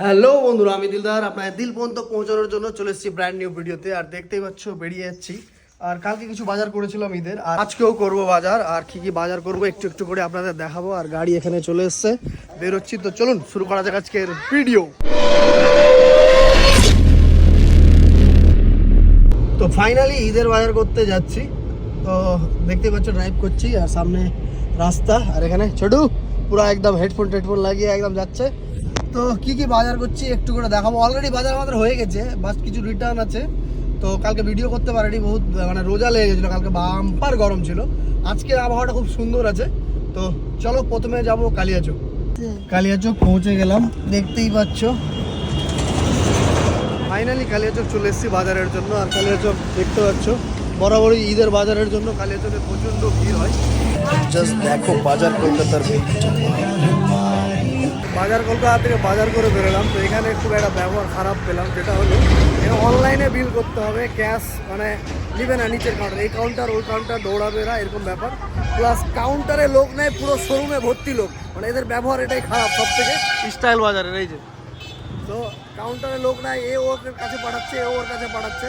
Hello বন্ধুরা, আমি দিলদার। আপনার দিল পর্যন্ত পৌঁছানোর জন্য চলে এসেছি ব্র্যান্ড নিউ ভিডিওতে। আর দেখতেই পাচ্ছ, বেরিয়ে যাচ্ছি। আর কালকে কিছু বাজার করেছিলাম ঈদের। আর আজকেও করব বাজার। আর কি কি বাজার করব একটু একটু করে আপনাদের দেখাবো। আর গাড়ি এখানে চলে এসছে। বেরোচ্ছি। তো চলুন, শুরু করা যাক আজকের ভিডিও তো ফাইনালি ঈদের বাজার করতে যাচ্ছি। তো দেখতে পাচ্ছ ড্রাইভ করছি। আর সামনে রাস্তা। আর এখানে ছোটু, পুরো একদম হেডফোন টেডফোন লাগিয়ে একদম যাচ্ছে। তো কি কি বাজার করছি একটু করে দেখাবো। অলরেডি বাজার আমাদের হয়ে গেছে বাস কিছু রিটার্ন আছে। তো কালকে ভিডিও করতে পারিনি, বহুত মানে রোজা লেগে গেছিল, কালকে বাম্পার গরম ছিল। আজকের আবহাওয়াটা খুব সুন্দর আছে। তো চলো প্রথমে যাব কালিয়াচক। কালিয়াচক পৌঁছে গেলাম, দেখতেই পাচ্ছ। ফাইনালি কালিয়াচক চলে এসেছি বাজারের জন্য, আর কালিয়াচক দেখতে পাচ্ছ, বরাবরই ঈদের বাজারের জন্য কালিয়াচকে প্রচণ্ড ভিড় হয়। জাস্ট দেখো, বাজার কলকাতার ভিড়টা বাজার কলকাতা থেকে বাজার করে বেরোলাম। তো এখানে খুব একটা ব্যবহার খারাপ পেলাম যেটা হলো অনলাইনে বিল করতে হবে ক্যাশ মানে নিবে না নিচের কাউন্টার এই কাউন্টার ওই কাউন্টার দৌড়াবে না এরকম ব্যাপার। প্লাস কাউন্টারে লোক নেয় পুরো শোরুমে ভর্তি লোক। মানে এদের ব্যবহার এটাই খারাপ সব থেকে স্টাইল বাজারের এই যে। তো কাউন্টারে লোক নাই এ ওর কাছে পাঠাচ্ছে এ ওর কাছে পাঠাচ্ছে।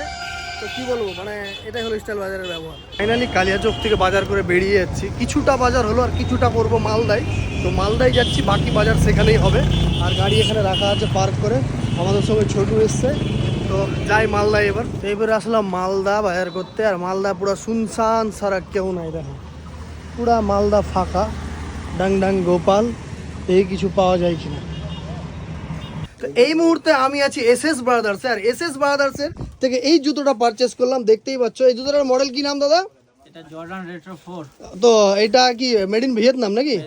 তো কি বলব মানে এটাই হলো স্টাইল বাজারের ব্যবহার। ফাইনালি কালিয়াচক থেকে বাজার করে বেরিয়ে যাচ্ছি। কিছুটা বাজার হলো আর কিছুটা করব মালদায়। তো মালদায় যাচ্ছি, বাকি বাজার সেখানেই হবে। আর গাড়ি এখানে রাখা আছে পার্ক করে। আমাদের সঙ্গে ছোটু এসছে। তো যাই মালদায় এবার। এবারে আসলাম মালদা বাজার করতে। আর মালদা পুরো শুনশান সারা কেউ নাই, দেখো। পুরা মালদা ফাঁকা। ডাং ডাং গোপাল, এই কিছু পাওয়া যায় কিনা। তো এই মুহূর্তে আমি আছি এস এস ব্রাদার্স আর এস এস ব্রাদার্সের থেকে এই জুতোটা পারচেস করলাম দেখতেই পাচ্ছ। এই জুতোটার মডেল কি নাম দাদা? তো এটা কি মেড ইন ভিয়েতনাম নাকি?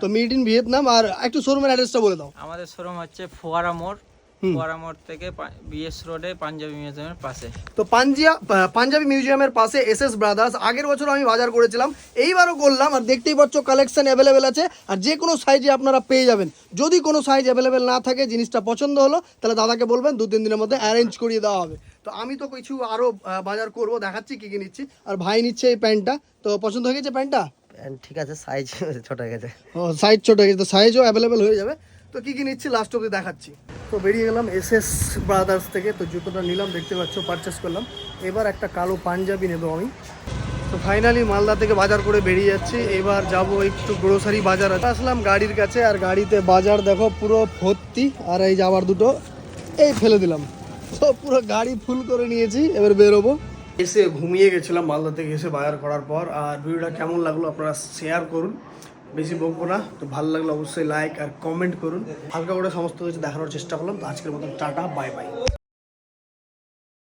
তো মেড ইন ভিয়েতনাম আর একটু শোরুমের অ্যাড্রেসটা বলে দাও। আমাদের শোরুম হচ্ছে ফোয়ারা মোড় মোড় থেকে বিএস রোডে পাঞ্জাবি মিউজিয়ামের পাশে। তো পাঞ্জিয়া পাঞ্জাবি মিউজিয়ামের পাশে এস এস ব্রাদার্স আগের বছর আমি বাজার করেছিলাম এইবারও করলাম আর দেখতেই পাচ্ছ কালেকশন অ্যাভেলেবেল আছে আর যে কোনো সাইজে আপনারা পেয়ে যাবেন। যদি কোনো সাইজ অ্যাভেলেবেল না থাকে জিনিসটা পছন্দ হলো তাহলে দাদাকে বলবেন দু তিন দিনের মধ্যে অ্যারেঞ্জ করিয়ে দেওয়া হবে। তো আমি তো কিছু আরও বাজার করব দেখাচ্ছি কী কী নিচ্ছি আর ভাই নিচ্ছে এই প্যান্টটা। তো পছন্দ হয়ে গেছে প্যান্টটা? প্যান্ট ঠিক আছে সাইজ ছোট হয়ে গেছে। ও সাইজ ছোট হয়ে গেছে তো সাইজও অ্যাভেলেবেল হয়ে যাবে। তো কী কী নিচ্ছি লাস্ট অব্দি দেখাচ্ছি। তো বেরিয়ে গেলাম এস এস ব্রাদার্স থেকে। তো জুতোটা নিলাম, দেখতে পাচ্ছ পারচেস করলাম। এবার একটা কালো পাঞ্জাবি নেব আমি। তো ফাইনালি মালদা থেকে বাজার করে বেরিয়ে যাচ্ছি। এবার যাব একটু গ্রোসারি বাজার আসলাম গাড়ির কাছে, আর গাড়িতে বাজার দেখো, পুরো ভর্তি। আর এই যাবার দুটো, এই ফেলে দিলাম। তো পুরো গাড়ি ফুল করে নিয়েছি, এবার বেরোবো। এসে ঘুমিয়ে গেছিলাম মালদা থেকে এসে বাজার করার পর। আর ভিডিওটা কেমন লাগল আপনারা শেয়ার করুন। বেশি বকবো না। তো ভালো লাগলে অবশ্যই লাইক আর কমেন্ট করুন। হালকা করে সমস্ত কিছু দেখানোর চেষ্টা করলাম। তো আজকের মতন টাটা বাই বাই